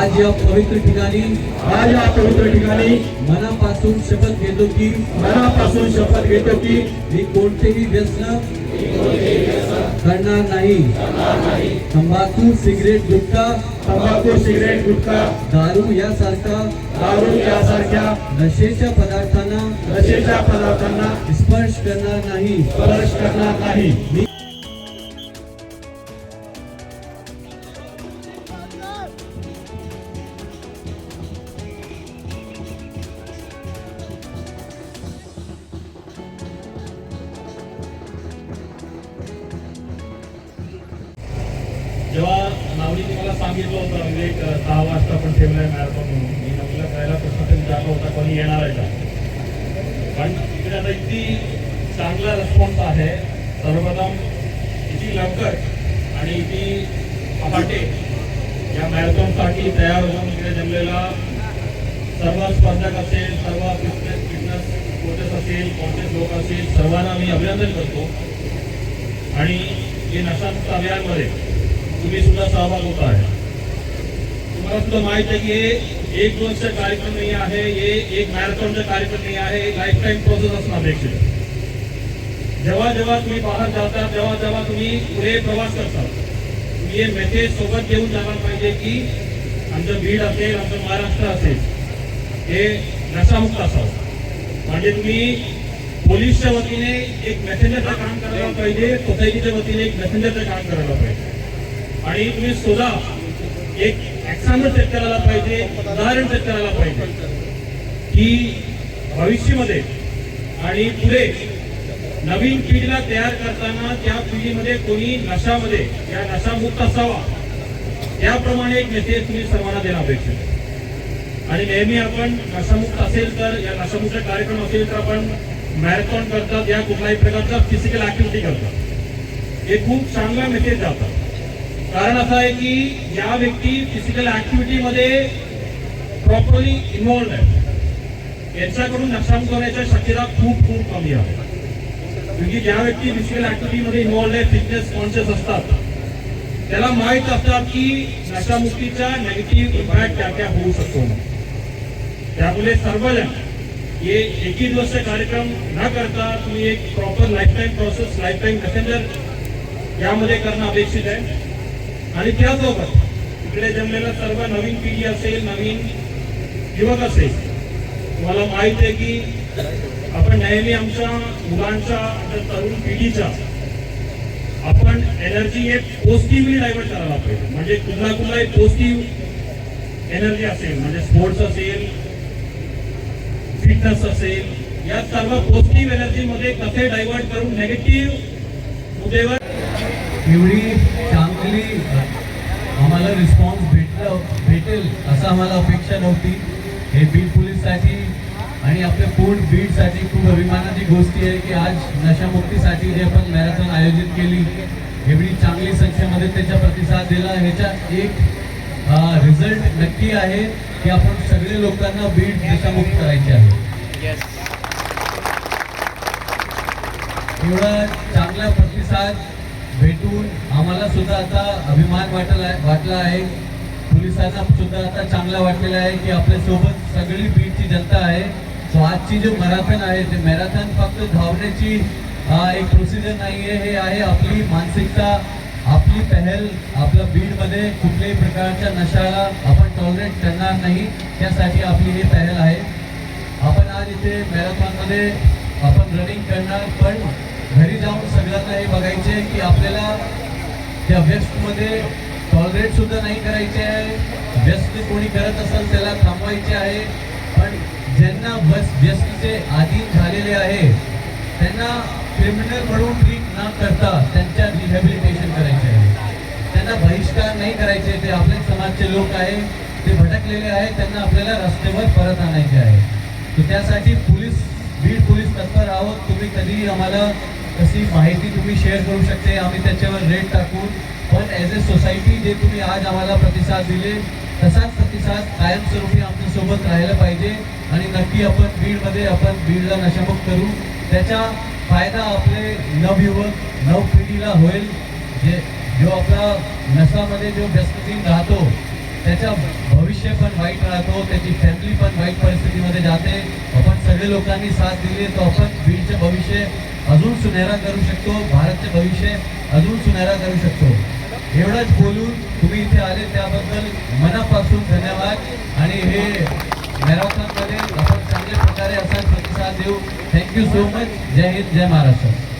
आज या पवित्र ठिकाणी आज या पवित्र ठिकाणी मनापासून शपथ घेतो की मनापासून शपथ घेतो की मी कोणतेही व्यसन करणार नाही. तंबाखू सिगरेट गुटखा तंबाखू सिगरेट गुटखा दारू यासारखा दारू यासारख्या नशेच्या पदार्थांना नशेच्या पदार्थांना स्पर्श करणार नाही. स्पर्श करणार नाही. मी तुम्हाला सांगितलं होतं म्हणजे एक दहा वाजता पण ठेवलंय मॅरेथॉन म्हणून. मी नवीला पहिला प्रश्न तरी विचारला होता कोणी येणार आहे का? पण इकडे आता इतकी चांगला रिस्पॉन्स आहे. सर्वप्रथम इतकी लवकर आणि इतकी पहाटे या मॅरेथॉनसाठी तयार होऊन इकडे जमलेला सर्व स्पर्धक असेल सर्व फिटनेस फिटनेस कोचेस असेल कॉन्शियस लोक असेल सर्वांना मी अभिनंदन करतो. आणि हे नशांत अभियानमध्ये तुम्ही सुद्धा सहभाग होत आहे. तुम्हाला सुद्धा माहीत आहे की हे एक दोनचा कार्यक्रम नाही आहे हे एक मॅरेथॉनचा कार्यक्रम नाही आहे लाईफ टाईम प्रोसेस असणं अपेक्षित जेव्हा जेव्हा तुम्ही बाहेर जाता तेव्हा जेव्हा तुम्ही पुढे प्रवास करता. तुम्ही हे मेसेज सोबत घेऊन जायला पाहिजे की आमचं बीड असेल आमचं महाराष्ट्र असेल हे नशामुक्त असावं. म्हणजे तुम्ही पोलीसच्या वतीने एक मेसेंजरचं काम करायला पाहिजे सोसायटीच्या वतीने एक मेसेंजरचं काम करायला पाहिजे. आणि तुम्ही सुद्धा एक एक्झाम्पल सेट करायला पाहिजे उदाहरण सेट करायला पाहिजे. की भविष्यामध्ये आणि पुढे नवीन पिढीला तयार करताना त्या पिढीमध्ये कोणी नशामध्ये या नशामुक्त असावा त्याप्रमाणे एक मेसेज तुम्ही सर्वांना देणं अपेक्षित आणि नेहमी आपण नशामुक्त असेल तर या नशामुक्त कार्यक्रम असेल तर आपण मॅरेथॉन करतात या कुठल्याही प्रकारचा फिजिकल ऍक्टिव्हिटी करतात. हे खूप चांगला मेसेज जातात कारण असं आहे की या व्यक्ती फिजिकल ऍक्टिव्हिटीमध्ये प्रॉपरली इन्व्हॉल्ड आहे यांच्याकडून नुकसान करण्याच्या शक्यता खूप खूप कमी आहे. क्योंकि ज्या व्यक्ती फिजिकल ऍक्टिव्हिटीमध्ये इन्व्हॉल्ड आहे फिटनेस कॉन्शियस असतात त्याला माहीत असतात की नशामुक्तीचा नेगेटिव्ह इम्पॅक्ट क्या त्या होऊ शकतो त्यामुळे सर्वजण हे एकी दिवस कार्यक्रम न करता तुम्ही एक proper lifetime process lifetime passenger यामध्ये करणं अपेक्षित आहे. आणि त्यासोबत इकडे जमलेला सर्व नवीन पिढी असेल नवीन युवक असेल तुम्हाला माहीत आहे की आपण नेहमी आमच्या मुलांच्या आमच्या तरुण पिढीच्या आपण एनर्जी हे पॉझिटिव्हली डायव्हर्ट करायला पाहिजे. म्हणजे कुठला कुठलाही पॉझिटिव्ह एनर्जी असेल म्हणजे स्पोर्ट्स असेल फिटनेस असेल या सर्व पॉझिटिव्ह एनर्जी मध्ये कसे डायव्हर्ट करून नेगेटिव्ह मुद्देवर एवढी चांगली आम्हाला रिस्पॉन्स भेटलं भेटेल असं आम्हाला अपेक्षा नव्हती. हे बीड पोलीससाठी आणि आपल्या पूर्ण बीडसाठी खूप अभिमानाची गोष्टी आहे की आज नशामुक्तीसाठी जे आपण मॅरेथॉन आयोजित केली एवढी चांगली संख्येमध्ये त्याचा प्रतिसाद दिला. ह्याचा एक रिझल्ट नक्की आहे की आपण सगळे लोकांना बीड नशामुक्त करायचे आहे. एवढा चांगला प्रतिसाद भेटून आम्हाला सुद्धा आता अभिमान वाटला वाटला आहे. पोलिसांना सुद्धा आता चांगला वाटलेला आहे की आपल्यासोबत सगळी बीडची जनता आहे. सो आजची जे मॅरेथॉन आहे ते मॅरेथॉन फक्त धावण्याची एक प्रोसिजर नाही आहे हे आहे आपली मानसिकता आपली पहल आपल्या बीडमध्ये कुठल्याही प्रकारच्या नशाला आपण टॉलरेट करणार नाही. त्यासाठी आपली ही पहल आहे. आपण आज इथे मॅरेथॉनमध्ये आपण रनिंग करणार पण घरी जाऊन मुलांना हे बघायचे की आपल्याला त्या व्यस्तमध्ये टॉलरेट सुद्धा नाही करायचे आहे व्यस्त कोणी करत असेल त्याला थांबवायचे आहे. पण ज्यांना बस व्यस्तीचे अधीन झालेले आहे त्यांना क्रिमिनल म्हणून ट्रीट न करता त्यांच्या रिहॅबिलिटेशन करायचे आहे. त्यांना बहिष्कार नाही करायचे ते आपले समाजचे लोक आहे ते भटकलेले आहे त्यांना आपल्याला रस्त्यावर परत आणायचे आहे. तर त्यासाठी पोलीस बीड पोलीस तत्पर आहोत तुम्ही कधीही आम्हाला तशी माहिती तुम्ही शेअर करू शकते. आम्ही त्याच्यावर रेट टाकू. पण ॲज अ सोसायटी जे तुम्ही आज आम्हाला प्रतिसाद दिले तसाच प्रतिसाद कायमस्वरूपी आमच्यासोबत राहायला पाहिजे. आणि नक्की आपण बीडमध्ये आपण बीडला नशामुक्त करू. त्याचा फायदा आपले नवयुवक नव पिढीला होईल. जे जो आपला नशामध्ये जो व्यस्तहीन राहतो त्याच्या भविष्य पण वाईट राहतो त्याची फॅमिली पण वाईट परिस्थितीमध्ये जाते. आपण सगळे लोकांनी साथ दिली तर आपण बीडचं भविष्य अजून सुनेरा करू शकतो भारतचे भविष्य अजून सुनेरा करू शकतो. एवढंच बोलून तुम्ही इथे आले त्याबद्दल मनापासून धन्यवाद. आणि हे मॅरेथॉनमध्ये आपण चांगल्या प्रकारे असा प्रतिसाद देऊ. थँक्यू सो मच जय हिंद जय महाराष्ट्र.